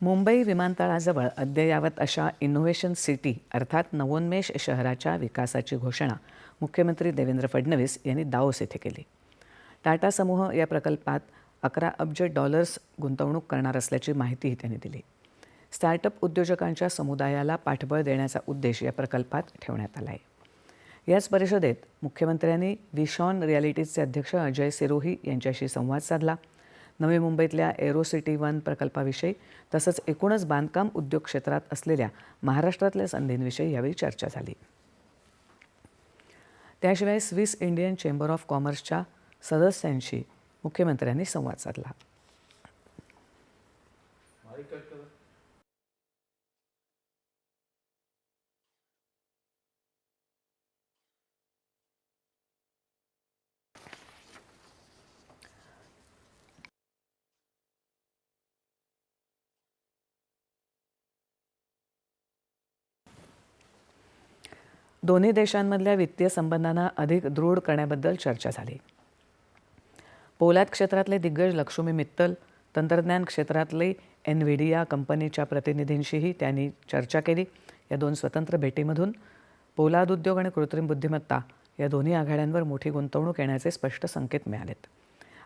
मुंबई विमानतळाजवळ अद्ययावत अशा innovation city अर्थात नवोन्मेष शहराच्या विकासाची घोषणा मुख्यमंत्री देवेंद्र फडणवीस यांनी दाओस येथे केली. टाटा समूह या प्रकल्पात अकरा अब्ज डॉलर्स गुंतवणूक करणार असल्याची माहितीही त्यांनी दिली. स्टार्टअप उद्योजकांच्या समुदायाला पाठबळ देण्याचा उद्देश या प्रकल्पात ठेवण्यात आला आहे याच परिषदेत मुख्यमंत्र्यांनी विशॉन रियालिटीजचे अध्यक्ष अजय सिरोही यांच्याशी संवाद साधला. नवी मुंबईतल्या एरो सिटी वन प्रकल्पाविषयी तसंच एकूणच बांधकाम उद्योग क्षेत्रात असलेल्या महाराष्ट्रातल्या संधींविषयी यावेळी चर्चा झाली. त्याशिवाय स्विस इंडियन चेंबर ऑफ कॉमर्सच्या सदस्यांशी मुख्यमंत्र्यांनी संवाद साधला. दोन्ही देशांमधल्या वित्तीय संबंधांना अधिक दृढ करण्याबद्दल चर्चा झाली. पोलाद क्षेत्रातले दिग्गज लक्ष्मी मित्तल तंत्रज्ञान क्षेत्रातले एनव्हिडिया कंपनीच्या प्रतिनिधींशीही त्यांनी चर्चा केली. या दोन स्वतंत्र भेटीमधून पोलाद उद्योग आणि कृत्रिम बुद्धिमत्ता या दोन्ही आघाड्यांवर मोठी गुंतवणूक येण्याचे स्पष्ट संकेत मिळालेत.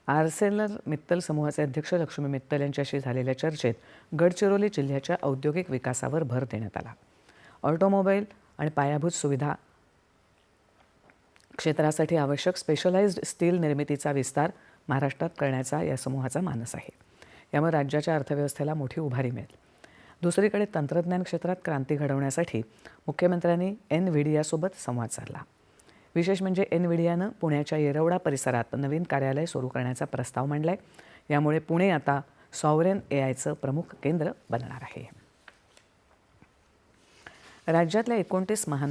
आर्सेलर मित्तल समूहाचे अध्यक्ष लक्ष्मी मित्तल यांच्याशी झालेल्या चर्चेत गडचिरोली जिल्ह्याच्या औद्योगिक विकासावर भर देण्यात आला. ऑटोमोबाईल आणि पायाभूत सुविधा. क्षेत्रासाठी आवश्यक स्पेशलाइज्ड स्टील निर्मितीचा विस्तार महाराष्ट्रात करण्याचा या समूहाचा मानस आहे. यामुळे राज्याच्या अर्थव्यवस्थेला मोठी उभारी मिळेल. दुसरीकडे तंत्रज्ञान क्षेत्रात क्रांती घडवण्यासाठी मुख्यमंत्र्यांनी एन व्हिडियासोबत संवाद साधला. विशेष म्हणजे एन व्हिडियानं पुण्याच्या येरवडा परिसरात नवीन कार्यालय सुरू करण्याचा प्रस्ताव मांडला आहे यामुळे पुणे आता सॉवरेन ए आयचं प्रमुख केंद्र बनणार आहे. राज्यातल्या एकोणतीस महान